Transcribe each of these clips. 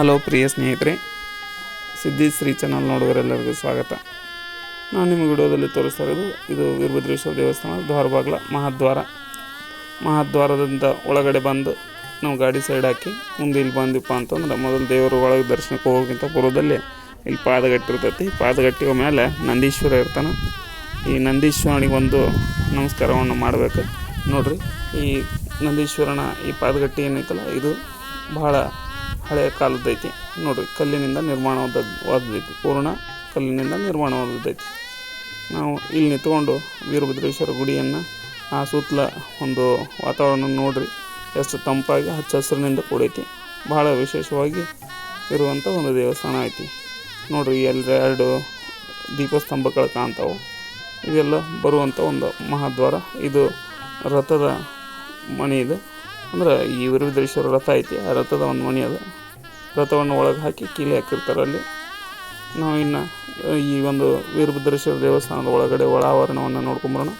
Hello ಪ್ರಿಯ ಸ್ನೇಹಿತರೆ, ಸಿದ್ಧಿ Shri channel ನೋಡುವರೆಲ್ಲರಿಗೂ ಸ್ವಾಗತ. ನಾನು ನಿಮ್ಮ ವಿಡಿಯೋದಲ್ಲಿ ತೋರಿಸ್ತಾ ಇರೋದು ಇದು ವೀರಭದ್ರೇಶ್ವರ ದೇವಸ್ಥಾನ, ದ್ವಾರಬಾಗ್ಲ, ಮಹಾದ್ವಾರ. ಮಹಾದ್ವಾರದಿಂದ ಒಳಗಡೆ ಬಂದು ನಾವು ಗಾಡಿ ಸೈಡ್ ಹಾಕಿ ಮುಂದೆ ಇಲ್ಲಿ ಬಂದಿಪ್ಪ ಅಂತಂದ್ರೆ ಮೊದಲು ದೇವರು ಒಳಗೆ ದರ್ಶನಕ್ಕೆ ಹೋಗೋಕ್ಕಿಂತ ಪೂರ್ವದಲ್ಲಿ ಇಲ್ಲಿ ಪಾದಗಟ್ಟಿ ಇರ್ತೈತಿ ಪಾದಗಟ್ಟಿಯ ಮೇಲೆ ನಂದೀಶ್ವರ ಇರ್ತಾನೆ. ಈ ನಂದೀಶ್ವರನಿಗೆ ಒಂದು ನಮಸ್ಕಾರವನ್ನು ಮಾಡಬೇಕು. ನೋಡ್ರಿ, ಈ ನಂದೀಶ್ವರನ ಈ ಪಾದಗಟ್ಟಿ ಏನೈತಲ್ಲ, ಇದು ಬಹಳ ಹಳೆಯ ಕಾಲದ್ದೈತಿ ನೋಡಿ ಕಲ್ಲಿನಿಂದ ನಿರ್ಮಾಣವಾದದ್ದೈತಿ ಪೂರ್ಣ ಕಲ್ಲಿನಿಂದ ನಿರ್ಮಾಣವಾದದ್ದೈತಿ. ನಾವು ಇಲ್ಲಿ ನಿಂತ್ಕೊಂಡು ವೀರಭದ್ರೇಶ್ವರ ಗುಡಿಯನ್ನು ಆ ಸುತ್ತಲ ಒಂದು ವಾತಾವರಣ ನೋಡಿರಿ. ಎಷ್ಟು ತಂಪಾಗಿ, ಹಚ್ಚ ಹಸಿರಿನಿಂದ ಕೂಡೈತಿ. ಬಹಳ ವಿಶೇಷವಾಗಿ ಇರುವಂಥ ಒಂದು ದೇವಸ್ಥಾನ ಐತಿ. ನೋಡ್ರಿ ಎಲ್ಲ ಎರಡು ದೀಪಸ್ತಂಭಗಳು ಕಾಣ್ತಾವೆ. ಇದೆಲ್ಲ ಬರುವಂಥ ಒಂದು ಮಹಾದ್ವಾರ. ಇದು ರಥದ ಮಣಿ ಇದೆ. ಅಂದ್ರೆ ಈ ವೀರಭದ್ರೇಶ್ವರ ರಥ ಐತಿ. ಆ ರಥದ ಒಂದು ಮಣಿ ಅದ. ರಥವನ್ನು ಒಳಗೆ ಹಾಕಿ ಕೀಲಿ ಹಾಕಿರ್ತಾರೆ ಅಲ್ಲಿ. ನಾವು ಇನ್ನು ಈ ಒಂದು ವೀರಭದ್ರೇಶ್ವರ ದೇವಸ್ಥಾನದ ಒಳಗಡೆ ಒಳ ಆವರಣವನ್ನು ನೋಡ್ಕೊಂಬರೋಣ.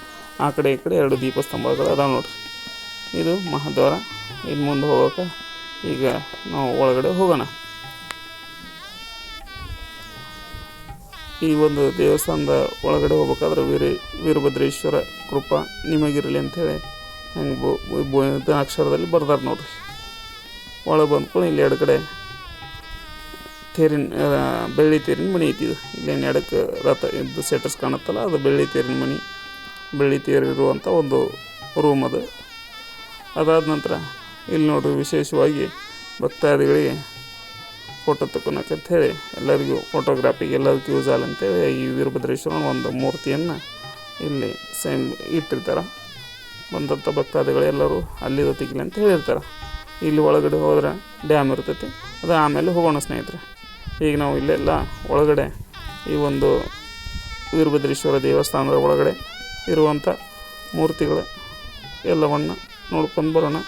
ಆ ಕಡೆ ಈ ಕಡೆ ಎರಡು ದೀಪಸ್ತಂಭಗಳು ಅದಾವೆ ನೋಡ್ರಿ. ಇದು ಮಹಾದ್ವಾರ. ಇನ್ನು ಮುಂದೆ ಹೋಗೋಕೆ ಈಗ ನಾವು ಒಳಗಡೆ ಹೋಗೋಣ. ಈ ಒಂದು ದೇವಸ್ಥಾನದ ಒಳಗಡೆ ಹೋಗ್ಬೇಕಾದ್ರೆ ವೀರ, ವೀರಭದ್ರೇಶ್ವರ ಕೃಪಾ ನಿಮಗಿರಲಿ ಅಂಥೇಳಿ ಹೆಂಗೆ ಬೋ ಅಕ್ಷರದಲ್ಲಿ ಬರ್ದಾರೆ ನೋಡ್ರಿ. ಒಳಗೆ ಬಂದ್ಕೊಂಡು ಇಲ್ಲಿ ಎರಡು ಕಡೆ ತೇರಿನ ಬೆಳ್ಳಿ ತೇರಿನ ಮಣಿ ಐತಿ ಇದು ಇಲ್ಲೇನು ಎಡಕ್ಕೆ ರಥ ಇದ್ದು ಸೆಟರ್ಸ್ ಕಾಣುತ್ತಲ್ಲ, ಅದು ಬೆಳ್ಳಿ ತೇರಿನ ಮಣಿ. ಬೆಳ್ಳಿ ತೇರಿರುವಂಥ ಒಂದು ರೂಮ್ ಅದು. ಅದಾದ ನಂತರ ಇಲ್ಲಿ ನೋಡ್ರಿ ವಿಶೇಷವಾಗಿ ಭಕ್ತಾದಿಗಳಿಗೆ ಫೋಟೋ ತಗೊಳಕ್ಕೆ ಹೇಳಿ, ಎಲ್ಲರಿಗೂ ಫೋಟೋಗ್ರಾಫಿಗೆ ಎಲ್ಲದಕ್ಕೂ ಯೂಸ್ ಆಗಲ್ಲ ಅಂತೇಳಿ ಈ ವೀರಭದ್ರೇಶ್ವರನ ಒಂದು ಮೂರ್ತಿಯನ್ನು ಇಲ್ಲಿ ಸೇಮ್ ಇಟ್ಟಿರ್ತಾರೆ. ಬಂದಂಥ ಭಕ್ತಾದಿಗಳೆಲ್ಲರೂ ಅಲ್ಲಿದು ತೆಗಿಲಿ ಅಂತ ಹೇಳಿರ್ತಾರೆ. ಇಲ್ಲಿ ಒಳಗಡೆ ಹೋದ್ರೆ ಡ್ಯಾಮ್ ಇರ್ತೈತಿ. ಅದು ಆಮೇಲೆ ಹೋಗೋಣ ಸ್ನೇಹಿತರೆ. ಈಗ ನಾವು ಇಲ್ಲೆಲ್ಲ ಒಳಗಡೆ ಈ ಒಂದು ವೀರಭದ್ರೇಶ್ವರ ದೇವಸ್ಥಾನದ ಒಳಗಡೆ ಇರುವಂಥ ಮೂರ್ತಿಗಳು ಎಲ್ಲವನ್ನು ನೋಡ್ಕೊಂಡು ಬರೋಣ.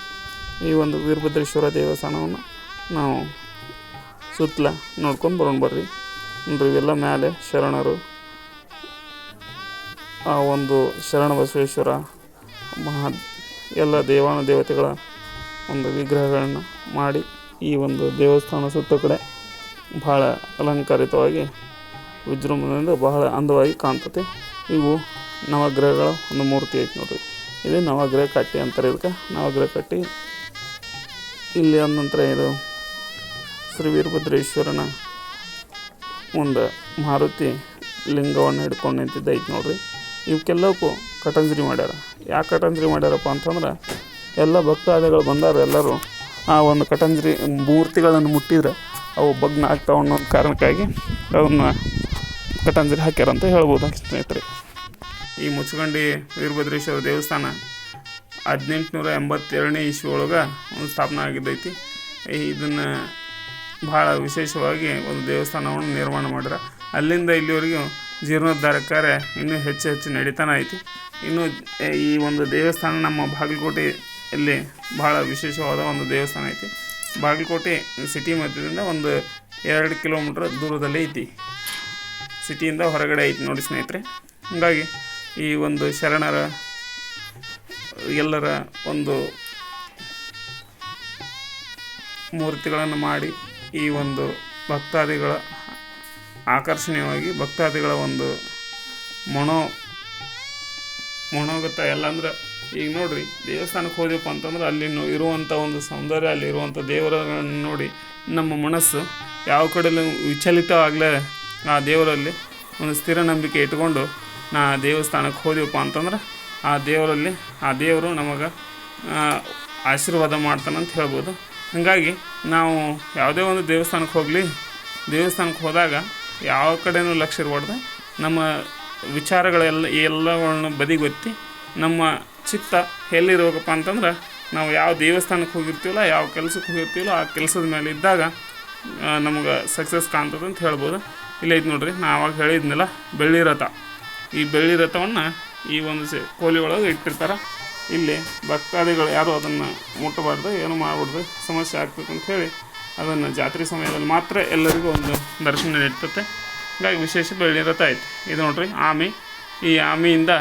ಈ ಒಂದು ವೀರಭದ್ರೇಶ್ವರ ದೇವಸ್ಥಾನವನ್ನು ನಾವು ಸುತ್ತಲ ನೋಡ್ಕೊಂಡು ಬರೋಣ ಬರ್ರಿ. ನೋಡ್ರಿ, ಇವೆಲ್ಲ ಮೇಲೆ ಶರಣರು. ಆ ಒಂದು ಶರಣ ಬಸವೇಶ್ವರ ಮಹಾ ಎಲ್ಲ ದೇವಾನು ದೇವತೆಗಳ ಒಂದು ವಿಗ್ರಹಗಳನ್ನು ಮಾಡಿ ಈ ಒಂದು ದೇವಸ್ಥಾನ ಸುತ್ತ ಕಡೆ ಬಹಳ ಅಲಂಕಾರಿತವಾಗಿ ವಿಜೃಂಭಣೆಯಿಂದ ಬಹಳ ಅಂದವಾಗಿ ಕಾಣ್ತತೆ ಇವು ನವಗ್ರಹಗಳ ಒಂದು ಮೂರ್ತಿ ಐತಿ ನೋಡ್ರಿ. ಇದು ನವಗ್ರಹ ಕಟ್ಟಿ ಅಂತಾರೆ ಇದಕ್ಕೆ. ನವಗ್ರಹ ಕಟ್ಟಿ ಇಲ್ಲಿ ಅಂದ ನಂತರ ಇದು ಶ್ರೀ ವೀರಭದ್ರೇಶ್ವರನ ಒಂದು ಮಾರುತಿ ಲಿಂಗವನ್ನು ಹಿಡ್ಕೊಂಡು ನಿಂತಿದ್ದ ಐತಿ ನೋಡ್ರಿ. ಇವಕ್ಕೆಲ್ಲಕ್ಕೂ ಕಟಂಜರಿ ಮಾಡ್ಯಾರ. ಯಾಕೆ ಕಟಂಜರಿ ಮಾಡ್ಯಾರಪ್ಪ ಅಂತಂದ್ರೆ ಎಲ್ಲ ಭಕ್ತಾದಿಗಳು ಬಂದಾರ ಎಲ್ಲರೂ ಆ ಒಂದು ಕಟಂಜರಿ ಮೂರ್ತಿಗಳನ್ನು ಮುಟ್ಟಿದ್ರೆ ಅವು ಬಗ್ನ ಆಗ್ತಾವ ಅನ್ನೋ ಕಾರಣಕ್ಕಾಗಿ ಅವನ್ನ ಕಟಾಂಜಲಿ ಹಾಕ್ಯಾರ ಅಂತ ಹೇಳ್ಬೋದು ಸ್ನೇಹಿತರೆ. ಈ ಮುಚ್ಚಗಂಡಿ ವೀರಭದ್ರೇಶ್ವರ ದೇವಸ್ಥಾನ ಹದಿನೆಂಟುನೂರ ಎಂಬತ್ತೆರಡನೇ ಇಸ್ವಿ ಒಳಗೆ ಒಂದು ಸ್ಥಾಪನೆ ಆಗಿದ್ದೈತಿ. ಇದನ್ನು ಭಾಳ ವಿಶೇಷವಾಗಿ ಒಂದು ದೇವಸ್ಥಾನವನ್ನು ನಿರ್ಮಾಣ ಮಾಡ್ಯಾರ ಅಲ್ಲಿಂದ ಇಲ್ಲಿವರೆಗೂ ಜೀರ್ಣೋದ್ಧಾರ ಕಾರ್ಯ ಇನ್ನೂ ಹೆಚ್ಚು ಹೆಚ್ಚು ನಡೀತಾನೆ ಐತಿ. ಇನ್ನು ಈ ಒಂದು ದೇವಸ್ಥಾನ ನಮ್ಮ ಬಾಗಲಕೋಟೆಯಲ್ಲಿ ಭಾಳ ವಿಶೇಷವಾದ ಒಂದು ದೇವಸ್ಥಾನ ಐತಿ. ಬಾಗಲಕೋಟೆ ಸಿಟಿ ಮಧ್ಯದಿಂದ ಒಂದು ಎರಡು ಕಿಲೋಮೀಟ್ರ್ ದೂರದಲ್ಲಿ ಐತಿ. ಸಿಟಿಯಿಂದ ಹೊರಗಡೆ ಐತಿ ನೋಡಿ ಸ್ನೇಹಿತರೆ. ಹೀಗಾಗಿ ಈ ಒಂದು ಶರಣರ, ಎಲ್ಲರ ಒಂದು ಮೂರ್ತಿಗಳನ್ನು ಮಾಡಿ ಈ ಒಂದು ಭಕ್ತಾದಿಗಳ ಆಕರ್ಷಣೀಯವಾಗಿ, ಭಕ್ತಾದಿಗಳ ಒಂದು ಮನೋ ಮನೋಗತ ಎಲ್ಲ ಅಂದ್ರೆ ಈಗ ನೋಡ್ರಿ ದೇವಸ್ಥಾನಕ್ಕೆ ಹೋದ್ವಪ್ಪ ಅಂತಂದ್ರೆ ಅಲ್ಲಿ ಇರುವಂಥ ಒಂದು ಸೌಂದರ್ಯ, ಅಲ್ಲಿ ಇರುವಂಥ ನೋಡಿ ನಮ್ಮ ಮನಸ್ಸು ಯಾವ ಕಡೆಯಲ್ಲೂ ವಿಚಲಿತವಾಗಲೇ ಆ ದೇವರಲ್ಲಿ ಒಂದು ಸ್ಥಿರ ನಂಬಿಕೆ ಇಟ್ಕೊಂಡು ನಾ ದೇವಸ್ಥಾನಕ್ಕೆ ಹೋದ್ವಪ್ಪ ಅಂತಂದ್ರೆ ಆ ದೇವರಲ್ಲಿ ಆ ದೇವರು ನಮಗೆ ಆಶೀರ್ವಾದ ಮಾಡ್ತಾನಂತ ಹೇಳ್ಬೋದು. ಹಾಗಾಗಿ ನಾವು ಯಾವುದೇ ಒಂದು ದೇವಸ್ಥಾನಕ್ಕೆ ಹೋಗಲಿ, ದೇವಸ್ಥಾನಕ್ಕೆ ಹೋದಾಗ ಯಾವ ಕಡೆನೂ ಲಕ್ಷ್ಯ ಇರಬಾರ್ದು. ನಮ್ಮ ವಿಚಾರಗಳೆಲ್ಲ, ಎಲ್ಲವನ್ನು ಬದಿಗೊತ್ತಿ ನಮ್ಮ ಚಿತ್ತ ಎಲ್ಲಿರ್ಬೇಕಪ್ಪ ಅಂತಂದ್ರೆ, ನಾವು ಯಾವ ದೇವಸ್ಥಾನಕ್ಕೆ ಹೋಗಿರ್ತೀವಲ್ಲ, ಯಾವ ಕೆಲಸಕ್ಕೆ ಹೋಗಿರ್ತೀವಲ್ಲ, ಆ ಕೆಲಸದ ಮೇಲೆ ಇದ್ದಾಗ ನಮಗೆ ಸಕ್ಸಸ್ ಕಾಣ್ತದೆ ಅಂತ ಹೇಳ್ಬೋದು. ಇಲ್ಲ ಇದು ನೋಡ್ರಿ ನಾ ಆವಾಗ ಹೇಳಿದ್ನಲ್ಲ, ಬೆಳ್ಳಿ ರಥ. ಈ ಬೆಳ್ಳಿ ರಥವನ್ನು ಈ ಒಂದು ಸೆ, ಕೋಲಿ ಒಳಗೆ ಇಟ್ಟಿರ್ತಾರೆ. ಇಲ್ಲಿ ಭಕ್ತಾದಿಗಳು ಯಾರು ಅದನ್ನು ಮುಟ್ಟಬಾರ್ದು, ಏನು ಮಾಡಬಾರ್ದು, ಸಮಸ್ಯೆ ಆಗ್ತದೆ ಹೇಳಿ ಅದನ್ನು ಜಾತ್ರೆ ಸಮಯದಲ್ಲಿ ಮಾತ್ರ ಎಲ್ಲರಿಗೂ ಒಂದು ದರ್ಶನ ಇರ್ತದೆ ಹಾಗಾಗಿ ವಿಶೇಷ ಬೆಳ್ಳಿ ರಥ ಐತಿ ಇದು ನೋಡ್ರಿ, ಆಮಿ. ಈ ಆಮಿಯಿಂದ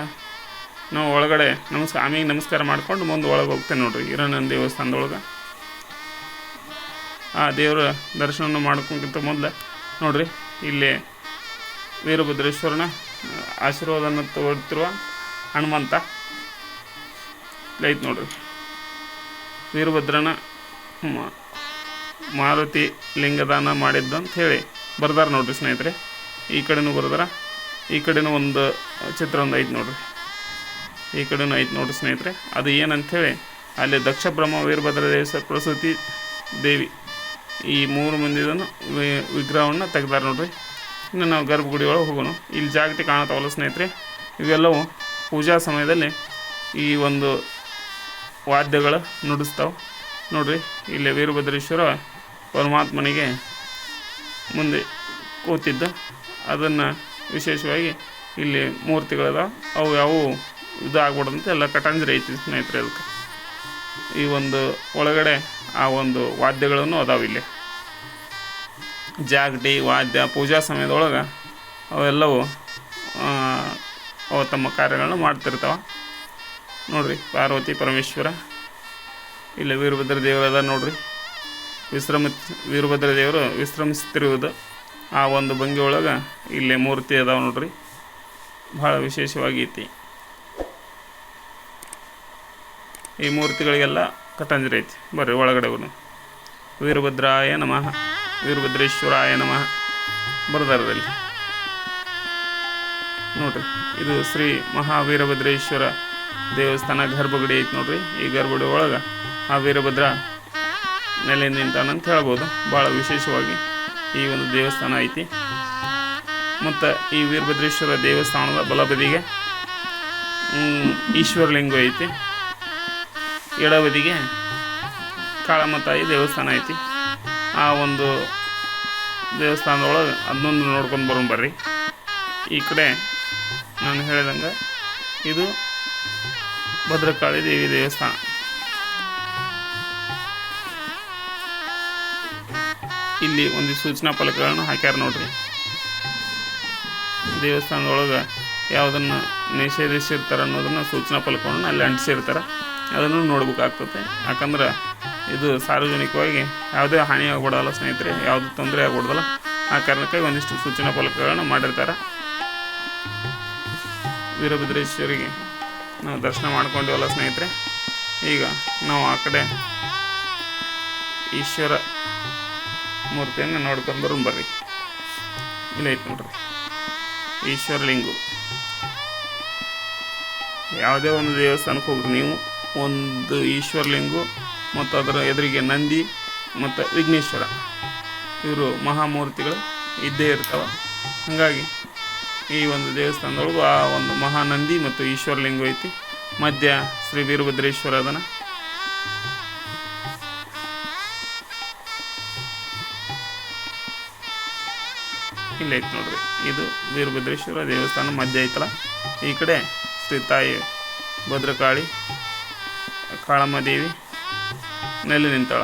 ನಾವು ಒಳಗಡೆ ನಮಸ್ಕಾರ ಸ್ವಾಮಿಗೆ ನಮಸ್ಕಾರ ಮಾಡ್ಕೊಂಡು ಮುಂದೆ ಒಳಗೆ ಹೋಗ್ತೇವೆ ನೋಡ್ರಿ. ಹಿರಣ್ಣನ ದೇವಸ್ಥಾನದೊಳಗೆ. ಆ ದೇವರ ದರ್ಶನ ಮಾಡ್ಕೊಂಡಿಂತ ಮೊದಲು ನೋಡ್ರಿ, ಇಲ್ಲಿ ವೀರಭದ್ರೇಶ್ವರನ ಆಶೀರ್ವಾದನ ತಗೊಳ್ತಿರುವ ಹನುಮಂತ. ಐತೆ ನೋಡ್ರಿ. ವೀರಭದ್ರನ ಮಾರುತಿ ಲಿಂಗದಾನ ಮಾಡಿದ್ದು ಅಂತ ಹೇಳಿ ಬರ್ದಾರ ನೋಡ್ರಿ ಸ್ನೇಹಿತರೆ. ಈ ಕಡೆನೂ ಬರ್ದಾರ. ಈ ಕಡೆನೂ ಒಂದು ಚಿತ್ರ ಒಂದು ಐತೆ ನೋಡ್ರಿ. ಈ ಕಡೆನೂ ಐತೆ ನೋಡಿ ಸ್ನೇಹಿತರೆ. ಅದು ಏನಂಥೇಳಿ ಅಲ್ಲಿ ದಕ್ಷ ಬ್ರಹ್ಮ ವೀರಭದ್ರ ದೇವಸ ಪ್ರಸೂತಿ ದೇವಿ ಈ ಮೂರು ಮಂದಿದನ್ನು ವಿಗ್ರಹವನ್ನು ತೆಗ್ದಾರೆ ನೋಡ್ರಿ. ಇನ್ನು ನಾವು ಗರ್ಭಗುಡಿ ಒಳಗೆ ಹೋಗೋಣ. ಇಲ್ಲಿ ಜಾಗೃತಿ ಕಾಣತಾವಲ್ಲ ಸ್ನೇಹಿತರೆ. ಇವೆಲ್ಲವೂ ಪೂಜಾ ಸಮಯದಲ್ಲಿ ಈ ಒಂದು ವಾದ್ಯಗಳು ನುಡಿಸ್ತಾವೆ. ನೋಡ್ರಿ, ಇಲ್ಲಿ ವೀರಭದ್ರೇಶ್ವರ ಪರಮಾತ್ಮನಿಗೆ ಮುಂದೆ ಕೂತಿದ್ದ. ಅದನ್ನು ವಿಶೇಷವಾಗಿ ಇಲ್ಲಿ ಮೂರ್ತಿಗಳದ ಅವು ಯಾವ ಇದು ಆಗ್ಬಿಡಂತೆ ಎಲ್ಲ ಕಟಾಂಜರಿ ಐತಿ ಸ್ನೇಹಿತರೆ ಅದಕ್ಕೆ. ಈ ಒಂದು ಒಳಗಡೆ ಆ ಒಂದು ವಾದ್ಯಗಳನ್ನು ಅದಾವೆ ಇಲ್ಲಿ. ಜಾಗಟಿ ವಾದ್ಯ, ಪೂಜಾ ಸಮಯದೊಳಗೆ ಅವೆಲ್ಲವೂ ಅವು ತಮ್ಮ ಕಾರ್ಯಗಳನ್ನು ಮಾಡ್ತಿರ್ತಾವೆ. ನೋಡ್ರಿ, ಪಾರ್ವತಿ, ಪರಮೇಶ್ವರ, ಇಲ್ಲಿ ವೀರಭದ್ರ ದೇವರದ ನೋಡ್ರಿ. ವಿಶ್ರಮ ವೀರಭದ್ರ ದೇವರು ವಿಶ್ರಮಿಸ್ತಿರುವುದು ಆ ಒಂದು ಭಂಗಿ ಒಳಗೆ ಇಲ್ಲಿ ಮೂರ್ತಿ ಅದಾವೆ ನೋಡ್ರಿ. ಭಾಳ ವಿಶೇಷವಾಗೈತಿ ಈ ಮೂರ್ತಿಗಳಿಗೆಲ್ಲ ಕಟಂಜರಿ ಐತಿ. ಬರ್ರಿ ಒಳಗಡೆ ಹೋಗೋಣ ವೀರಭದ್ರಾಯ ನಮಃ. ವೀರಭದ್ರೇಶ್ವರಾಯ ನಮಃ. ಬರದಾರದಲ್ಲಿ ನೋಡ್ರಿ, ಇದು ಶ್ರೀ ಮಹಾವೀರಭದ್ರೇಶ್ವರ ದೇವಸ್ಥಾನ ಗರ್ಭಗುಡಿ ಐತಿ ನೋಡ್ರಿ. ಈ ಗರ್ಭಗುಡಿ ಒಳಗೆ ಆ ವೀರಭದ್ರ ನೆಲೆ ನಿಂತಾನಂತ ಹೇಳ್ಬೋದು. ಭಾಳ ವಿಶೇಷವಾಗಿ ಈ ಒಂದು ದೇವಸ್ಥಾನ ಐತಿ. ಮತ್ತು ಈ ವೀರಭದ್ರೇಶ್ವರ ದೇವಸ್ಥಾನದ ಬಲಬದಿಗೆ ಈಶ್ವರಲಿಂಗ ಐತಿ. ಎಡಬದಿಗೆ ಕಾಳಮ್ಮ ತಾಯಿ ದೇವಸ್ಥಾನ ಐತಿ. ಆ ಒಂದು ದೇವಸ್ಥಾನದೊಳಗೆ ಅದನ್ನೊಂದು ನೋಡ್ಕೊಂಡು ಬರೋಣ ಬರ್ರಿ. ಈ ಕಡೆ ನಾನು ಹೇಳಿದಂಗೆ ಇದು ಭದ್ರಕಾಳಿ ದೇವಿ ದೇವಸ್ಥಾನ. ಇಲ್ಲಿ ಒಂದು ಸೂಚನಾ ಫಲಕಗಳನ್ನು ಹಾಕ್ಯಾರ ನೋಡ್ರಿ. ದೇವಸ್ಥಾನದೊಳಗೆ ಯಾವುದನ್ನು ನಿಷೇಧಿಸಿರ್ತಾರೆ ಅನ್ನೋದನ್ನು ಸೂಚನಾ ಫಲಕವನ್ನು ಅಲ್ಲಿ ಅಂಟಿಸಿರ್ತಾರೆ. ಅದನ್ನು ನೋಡ್ಬೇಕಾಗ್ತದೆ. ಯಾಕಂದ್ರೆ ಇದು ಸಾರ್ವಜನಿಕವಾಗಿ ಯಾವುದೇ ಹಾನಿ ಆಗ್ಬಿಡೋಲ್ಲ ಸ್ನೇಹಿತರೆ, ಯಾವುದು ತೊಂದರೆ ಆಗ್ಬಿಡೋದಲ್ಲ ಆ ಕಾರಣಕ್ಕಾಗಿ ಒಂದಿಷ್ಟು ಸೂಚನಾ ಫಲಕಗಳನ್ನು ಮಾಡಿರ್ತಾರೆ. ವೀರಭದ್ರೇಶ್ವರಿಗೆ ನಾವು ದರ್ಶನ ಮಾಡ್ಕೊಂಡಿವಲ್ಲ ಸ್ನೇಹಿತರೆ, ಈಗ ನಾವು ಆ ಕಡೆ ಈಶ್ವರ ಮೂರ್ತಿಯನ್ನು ನೋಡ್ಕೊಂಡು ಬರ್ರಿ. ಇಲ್ಲ ಐತೆ ನೋಡ್ರಿ. ಈಶ್ವರಲಿಂಗು. ಯಾವುದೇ ಒಂದು ದೇವಸ್ಥಾನಕ್ಕೆ ಹೋಗ್ರಿ ನೀವು. ಒಂದು ಈಶ್ವರಲಿಂಗು ಮತ್ತು ಅದರ ಎದುರಿಗೆ ನಂದಿ ಮತ್ತು ವಿಘ್ನೇಶ್ವರ. ಇವರು ಮಹಾಮೂರ್ತಿಗಳು ಇದ್ದೇ ಇರ್ತಾವೆ. ಹಾಗಾಗಿ ಈ ಒಂದು ದೇವಸ್ಥಾನದೊಳಗೂ ಆ ಒಂದು ಮಹಾನಂದಿ ಮತ್ತು ಈಶ್ವರಲಿಂಗ ಐತಿ. ಮಧ್ಯ ಶ್ರೀ ವೀರಭದ್ರೇಶ್ವರ ಅದನ. ಇಲ್ಲ ನೋಡ್ರಿ. ಇದು ವೀರಭದ್ರೇಶ್ವರ ದೇವಸ್ಥಾನ ಮಧ್ಯ ಐತಲ್ಲ ಈ ಕಡೆ ಶ್ರೀ ತಾಯಿ ಭದ್ರಕಾಳಿ ಕಾಳಮ್ಮ ದೇವಿ ನೆಲೆ ನಿಂತಾಳ.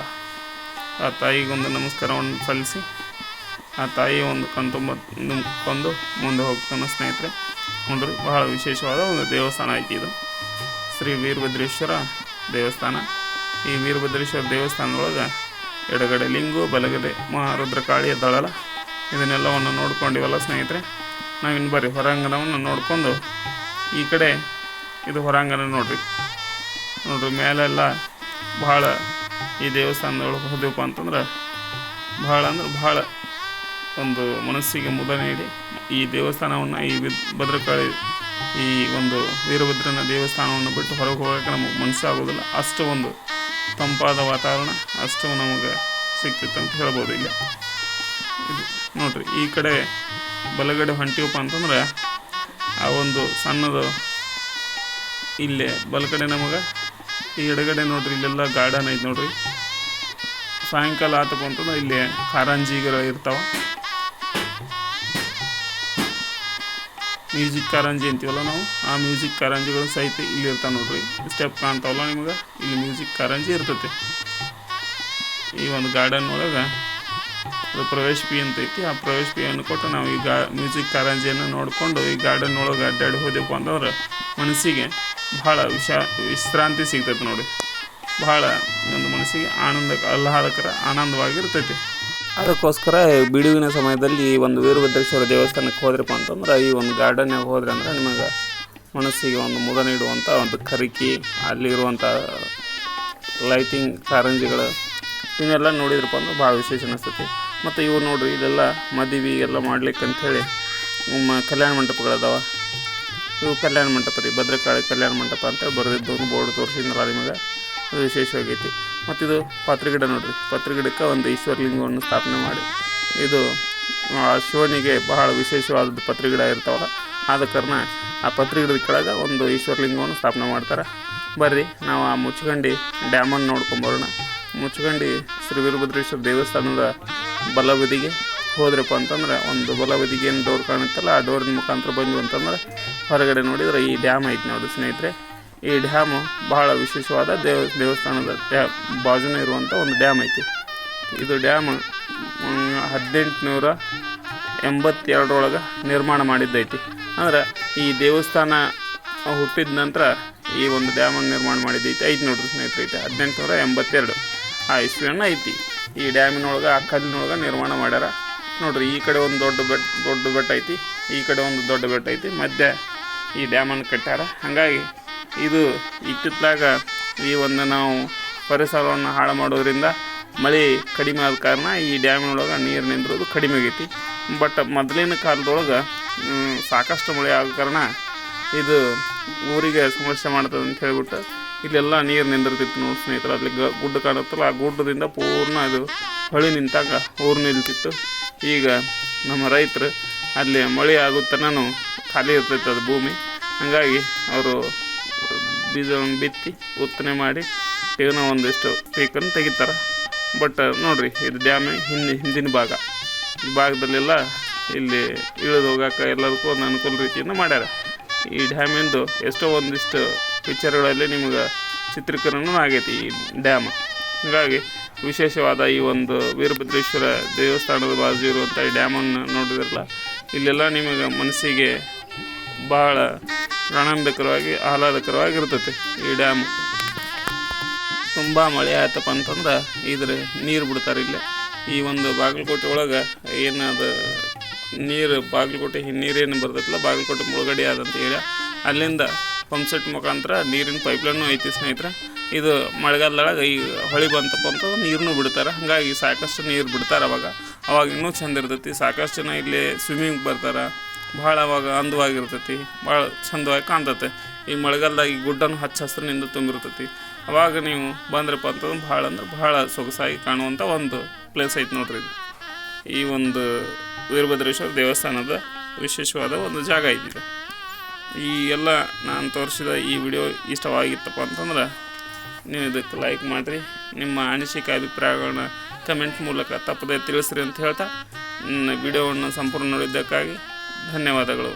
ಆ ತಾಯಿಗೊಂದು ನಮಸ್ಕಾರವನ್ನು ಸಲ್ಲಿಸಿ, ಆ ತಾಯಿ ಒಂದು ಕಣ್ತುಂಬ ಕೊಂದು ಮುಂದೆ ಹೋಗ್ತಾನೆ ಸ್ನೇಹಿತರೆ. ನೋಡ್ರಿ, ಬಹಳ ವಿಶೇಷವಾದ ಒಂದು ದೇವಸ್ಥಾನ ಐತಿ ಇದು. ಶ್ರೀ ವೀರಭದ್ರೇಶ್ವರ ದೇವಸ್ಥಾನ. ಈ ವೀರಭದ್ರೇಶ್ವರ ದೇವಸ್ಥಾನದೊಳಗೆ ಎಡಗಡೆ ಲಿಂಗು, ಬಲಗಡೆ ಮಹಾರುದ್ರಕಾಳಿ ಎದ್ದಾಳಲ್ಲ ಇದನ್ನೆಲ್ಲವನ್ನು ನೋಡ್ಕೊಂಡಿವಲ್ಲ ಸ್ನೇಹಿತರೆ. ನಾವಿನ್ನು ಬರ್ರಿ ಹೊರಾಂಗಣವನ್ನು ನೋಡ್ಕೊಂಡು ಈ ಕಡೆ ಇದು ಹೊರಾಂಗಣ ನೋಡ್ರಿ. ನೋಡ್ರಿ, ಮೇಲೆಲ್ಲ ಭಾಳ ಈ ದೇವಸ್ಥಾನದೊಳಗೆ ಹೋದೆವಪ್ಪ ಅಂತಂದ್ರೆ ಭಾಳ ಅಂದ್ರೆ ಭಾಳ ಒಂದು ಮನಸ್ಸಿಗೆ ಮುದ ನೀಡಿ ಈ ದೇವಸ್ಥಾನವನ್ನು, ಈ ಭದ್ರಕಾಳಿ, ಈ ಒಂದು ವೀರಭದ್ರನ ದೇವಸ್ಥಾನವನ್ನು ಬಿಟ್ಟು ಹೊರಗೆ ಹೋಗೋಕೆ ನಮಗೆ ಮನಸ್ಸಾಗೋದಿಲ್ಲ. ಅಷ್ಟು ಒಂದು ತಂಪಾದ ವಾತಾವರಣ, ಅಷ್ಟು ನಮಗೆ ಸಿಕ್ತಿತ್ತು ಅಂತ ಹೇಳ್ಬೋದು ಇಲ್ಲಿ. ನೋಡ್ರಿ, ಈ ಕಡೆ ಬಲಗಡೆ ಹೊಂಟಿವಪ್ಪ ಅಂತಂದ್ರೆ ಆ ಒಂದು ಸಣ್ಣದು ಇಲ್ಲೇ ಬಲಗಡೆ ನಮಗೆ ಈ ಎಡಗಡೆ ನೋಡ್ರಿ, ಇಲ್ಲೆಲ್ಲ ಗಾರ್ಡನ್ ಐತೆ ನೋಡ್ರಿ. ಸಾಯಂಕಾಲ ಆತಪ್ಪ ಅಂತಂದ್ರೆ ಇಲ್ಲಿ ಕಾರಂಜಿಗಳು ಇರ್ತಾವ. ಮ್ಯೂಸಿಕ್ ಕಾರಂಜಿ ಅಂತೀವಲ್ಲ ನಾವು, ಆ ಮ್ಯೂಸಿಕ್ ಕಾರಂಜಿಗಳು ಸಹಿತ ಇಲ್ಲಿ ಇರ್ತಾವೆ ನೋಡ್ರಿ. ಸ್ಟೆಪ್ ಕಾಣ್ತಾವಲ್ಲ ನಿಮ್ಗೆ, ಇಲ್ಲಿ ಮ್ಯೂಸಿಕ್ ಕಾರಂಜಿ ಇರ್ತೈತಿ. ಈ ಒಂದು ಗಾರ್ಡನ್ ಒಳಗೆ ಪ್ರವೇಶ ಪಿ ಅಂತ ಐತಿ, ಆ ಪ್ರವೇಶ ಅನ್ನು ಕೊಟ್ಟು ನಾವು ಈ ಗಾ ಮ್ಯೂಸಿಕ್ ಕಾರಂಜಿಯನ್ನು ನೋಡಿಕೊಂಡು ಈ ಗಾರ್ಡನ್ ಒಳಗೆ ಅಡ್ಡಾಡಿ ಹೋದೆವು ಅಂತಂದ್ರೆ ಮನಸ್ಸಿಗೆ ಭಾಳ ವಿಷ, ವಿಶ್ರಾಂತಿ ಸಿಗ್ತೈತೆ ನೋಡಿ. ಭಾಳ ಒಂದು ಮನಸ್ಸಿಗೆ ಆನಂದ, ಆಹ್ಲಾದಕರ ಆನಂದವಾಗಿರ್ತೈತಿ. ಅದಕ್ಕೋಸ್ಕರ ಬಿಡುವಿನ ಸಮಯದಲ್ಲಿ ಈ ಒಂದು ವೀರಭದ್ರೇಶ್ವರ ದೇವಸ್ಥಾನಕ್ಕೆ ಹೋದ್ರಪ್ಪ ಅಂತಂದ್ರೆ, ಈ ಒಂದು ಗಾರ್ಡನ್ಯಾಗ ಹೋದ್ರೆ ಅಂದ್ರೆ ನಿಮಗೆ ಮನಸ್ಸಿಗೆ ಒಂದು ಮುದ ನೀಡುವಂಥ ಒಂದು ಕರಿಕಿ ಅಲ್ಲಿರುವಂಥ ಲೈಟಿಂಗ್ ಕಾರಂಜಿಗಳು ಇವನ್ನೆಲ್ಲ ನೋಡಿದ್ರಪ್ಪ ಅಂದ್ರೆ ಭಾಳ ವಿಶೇಷ ಅನಿಸ್ತೈತಿ. ಮತ್ತು ಇವು ನೋಡಿರಿ, ಇದೆಲ್ಲ ಮದುವೆ ಎಲ್ಲ ಮಾಡ್ಲಿಕ್ಕೆ ಅಂಥೇಳಿ ನಮ್ಮ ಕಲ್ಯಾಣ ಮಂಟಪಗಳದಾವ. ಇವು ಕಲ್ಯಾಣ ಮಂಟಪ ರೀ, ಭದ್ರಕಾಳಿ ಕಲ್ಯಾಣ ಮಂಟಪ ಅಂತ ಬರೆದಿದ್ದು ಒಂದು ಬೋರ್ಡ್ ತೋರಿಸಿದ್ರಲ್ಲ ನಿಮಗೆ? ಅದು ವಿಶೇಷವಾಗೈತಿ. ಮತ್ತು ಇದು ಪತ್ರಿಗಿಡ ನೋಡ್ರಿ, ಪತ್ರಿಗಿಡಕ್ಕೆ ಒಂದು ಈಶ್ವರಲಿಂಗವನ್ನು ಸ್ಥಾಪನೆ ಮಾಡಿ. ಇದು ಶಿವನಿಗೆ ಬಹಳ ವಿಶೇಷವಾದದ್ದು ಪತ್ರಿಗಿಡ ಇರ್ತಾವಲ್ಲ, ಆದ ಕಾರಣ ಆ ಪತ್ರಿಗಿಡದ ಕೆಳಗೆ ಒಂದು ಈಶ್ವರಲಿಂಗವನ್ನು ಸ್ಥಾಪನೆ ಮಾಡ್ತಾರೆ. ಬರ್ರಿ, ನಾವು ಆ ಮುಚ್ಚಗಂಡಿ ಡ್ಯಾಮನ್ನು ನೋಡ್ಕೊಂಬರೋಣ ಮುಚ್ಚಗಂಡಿ ಶ್ರೀ ವೀರಭದ್ರೇಶ್ವರ ದೇವಸ್ಥಾನದ ಬಲಬದಿಗೆ ಹೋದ್ರಪ್ಪ ಅಂತಂದ್ರೆ ಒಂದು ಬಲಬದಿಗೆ ಏನು ಡೋರ್ ಕಾಣುತ್ತಲ್ಲ, ಆ ಡೋರಿನ ಮುಖಾಂತರ ಬಂದ್ವಿ ಅಂತಂದ್ರೆ ಹೊರಗಡೆ ನೋಡಿದ್ರೆ ಈ ಡ್ಯಾಮ್ ಐತಿ ನೋಡಿ ಸ್ನೇಹಿತರೆ. ಈ ಡ್ಯಾಮು ಬಹಳ ವಿಶೇಷವಾದ ದೇವ, ದೇವಸ್ಥಾನದ ಡ್ಯಾ, ಬಾಜುನೇ ಇರುವಂಥ ಒಂದು ಡ್ಯಾಮ್ ಐತಿ. ಇದು ಡ್ಯಾಮ್ ಹದಿನೆಂಟುನೂರ ಎಂಬತ್ತೆರಡರೊಳಗೆ ನಿರ್ಮಾಣ ಮಾಡಿದ್ದೈತಿ. ಅಂದ್ರೆ ಈ ದೇವಸ್ಥಾನ ಹುಟ್ಟಿದ ನಂತರ ಈ ಒಂದು ಡ್ಯಾಮನ್ನು ನಿರ್ಮಾಣ ಮಾಡಿದ್ದೈತಿ. ಐದು ನೋಡ್ರಿ ಸ್ನೇಹಿತರೆ, ಐತೆ. ಹದಿನೆಂಟುನೂರ ಎಂಬತ್ತೆರಡು. ಆ ಇಸ್ವಿಯನ್ನು ಐತಿ. ಈ ಡ್ಯಾಮಿನೊಳಗೆ ಆ ಕಲ್ಲಿನೊಳಗೆ ನಿರ್ಮಾಣ ಮಾಡ್ಯಾರ. ನೋಡ್ರಿ, ಈ ಕಡೆ ಒಂದು ದೊಡ್ಡ ಬೆಟ್ಟ ದೊಡ್ಡ ಬೆಟ್ಟ ಐತಿ, ಈ ಕಡೆ ಒಂದು ದೊಡ್ಡ ಬೆಟ್ಟ ಐತಿ, ಮಧ್ಯೆ ಈ ಡ್ಯಾಮನ್ನು ಕಟ್ಟಾರ ಹಾಗಾಗಿ ಇದು ಇತ್ತಿತ್ತಲಾಗ ಈ ಒಂದು ನಾವು ಪರಿಸರವನ್ನು ಹಾಳು ಮಾಡೋದ್ರಿಂದ ಮಳೆ ಕಡಿಮೆ ಆದ ಕಾರಣ ಈ ಡ್ಯಾಮಿನೊಳಗೆ ನೀರು ನಿಂದಿರೋದು ಕಡಿಮೆ ಆಗೈತಿ. ಬಟ್ ಮೊದಲಿನ ಕಾಲದೊಳಗೆ ಸಾಕಷ್ಟು ಮಳೆ ಆದ ಕಾರಣ ಇದು ಊರಿಗೆ ಸಮಸ್ಯೆ ಮಾಡ್ತದೆ ಅಂತ ಹೇಳ್ಬಿಟ್ಟು ಇಲ್ಲೆಲ್ಲ ನೀರು ನಿಂದಿರ್ತಿತ್ತು ನೋಡಿ ಸ್ನೇಹಿತರೆ. ಅಲ್ಲಿ ಗುಡ್ಡ ಕಾಣುತ್ತಲ್ಲ, ಆ ಗುಡ್ಡದಿಂದ ಪೂರ್ಣ ಅದು ಹೊಳಿ ನಿಂತಾಗ ಊರು ನಿಲ್ತಿತ್ತು. ಈಗ ನಮ್ಮ ರೈತರು ಅಲ್ಲಿ ಮಳೆ ಆಗುತ್ತನೂ ಖಾಲಿ ಇರ್ತೈತೆ ಅದು ಭೂಮಿ. ಹಾಗಾಗಿ ಅವರು ಬೀಜವನ್ನು ಬಿತ್ತಿ ಉತ್ತನೆ ಮಾಡಿ ಏನೋ ಒಂದಿಷ್ಟು ಪೀಕನ್ನು ತೆಗಿತಾರೆ. ಬಟ್ ನೋಡಿರಿ, ಇದು ಡ್ಯಾಮ್ ಹಿಂದೆ ಹಿಂದಿನ ಭಾಗ. ಈ ಭಾಗದಲ್ಲೆಲ್ಲ ಇಲ್ಲಿ ಇಳಿದು ಹೋಗಾಕ ಎಲ್ಲದಕ್ಕೂ ಒಂದು ಅನುಕೂಲ ರೀತಿಯಿಂದ ಮಾಡ್ಯಾರ. ಈ ಡ್ಯಾಮಿಂದು ಎಷ್ಟೋ ಒಂದಿಷ್ಟು ಪಿಕ್ಚರ್ಗಳಲ್ಲಿ ನಿಮ್ಗೆ ಚಿತ್ರೀಕರಣ ಆಗೈತಿ ಈ ಡ್ಯಾಮ್. ಹೀಗಾಗಿ ವಿಶೇಷವಾದ ಈ ಒಂದು ವೀರಭದ್ರೇಶ್ವರ ದೇವಸ್ಥಾನದ ಬಾಜು ಇರುವಂಥ ಈ ಡ್ಯಾಮನ್ನು ನೋಡಿದ್ರಲ್ಲ, ಇಲ್ಲೆಲ್ಲ ನಿಮಗೆ ಮನಸ್ಸಿಗೆ ಬಹಳ ಆನಂದಕರವಾಗಿ ಆಹ್ಲಾದಕರವಾಗಿರ್ತೈತಿ ಈ ಡ್ಯಾಮ್. ತುಂಬ ಮಳೆ ಆಯ್ತಪ್ಪ ಅಂತಂದ್ರೆ ಇದ್ರ ನೀರು ಬಿಡ್ತಾರೆ ಇಲ್ಲೇ. ಈ ಒಂದು ಬಾಗಲಕೋಟೆ ಒಳಗೆ ಏನದು ನೀರು, ಬಾಗಲಕೋಟೆ ನೀರೇನು ಬರ್ತೈತಲ್ಲ, ಬಾಗಲಕೋಟೆ ಮುಳುಗಡೆ ಆದಂತ ಏರಿಯಾ, ಅಲ್ಲಿಂದ ಪಂಪ್ಸೆಟ್ ಮುಖಾಂತರ ನೀರಿನ ಪೈಪ್ಲೈನು ಐತಿ ಸ್ನೇಹಿತರೆ. ಇದು ಮಳೆಗಾಲದೊಳಗೆ ಈ ಹೊಳಿ ಬಂತಪ್ಪ ಅಂತಂದ್ರೆ ನೀರನ್ನು ಬಿಡ್ತಾರೆ. ಹಾಗಾಗಿ ಸಾಕಷ್ಟು ನೀರು ಬಿಡ್ತಾರೆ ಅವಾಗ. ಅವಾಗ ಇನ್ನೂ ಚಂದ ಇರ್ತೈತಿ. ಸಾಕಷ್ಟು ಜನ ಇಲ್ಲಿ ಸ್ವಿಮ್ಮಿಂಗ್ ಬರ್ತಾರೆ. ಭಾಳ ಅವಾಗ ಅಂದವಾಗಿರ್ತೈತಿ. ಭಾಳ ಚಂದವಾಗಿ ಕಾಣ್ತೈತೆ. ಈ ಮಳೆಗಾಲದಾಗ ಈ ಗುಡ್ಡನ್ನು ಹಚ್ಚ ಹಸಿರಿನಿಂದ ತುಂಬಿರ್ತೈತಿ. ಅವಾಗ ನೀವು ಬಂದ್ರಪ್ಪ ಅಂತಂದ್ರೆ ಭಾಳ ಅಂದ್ರೆ ಭಾಳ ಸೊಗಸಾಗಿ ಕಾಣುವಂಥ ಒಂದು ಪ್ಲೇಸ್ ಐತೆ ನೋಡ್ರಿ ಇದು. ಈ ಒಂದು ವೀರಭದ್ರೇಶ್ವರ ದೇವಸ್ಥಾನದ ವಿಶೇಷವಾದ ಒಂದು ಜಾಗ ಐತಿ ಇದು. ಈ ಎಲ್ಲ ನಾನು ತೋರಿಸಿದ ಈ ವಿಡಿಯೋ ಇಷ್ಟವಾಗಿತ್ತಪ್ಪ ಅಂತಂದ್ರೆ ನೀವು ಇದಕ್ಕೆ ಲೈಕ್ ಮಾಡಿರಿ. ನಿಮ್ಮ ಅನಿಸಿಕೆ ಅಭಿಪ್ರಾಯಗಳನ್ನ ಕಮೆಂಟ್ ಮೂಲಕ ತಪ್ಪದೆ ತಿಳಿಸ್ರಿ ಅಂತ ಹೇಳ್ತಾ, ನನ್ನ ವಿಡಿಯೋವನ್ನು ಸಂಪೂರ್ಣ ನೋಡಿದ್ದಕ್ಕಾಗಿ ಧನ್ಯವಾದಗಳು.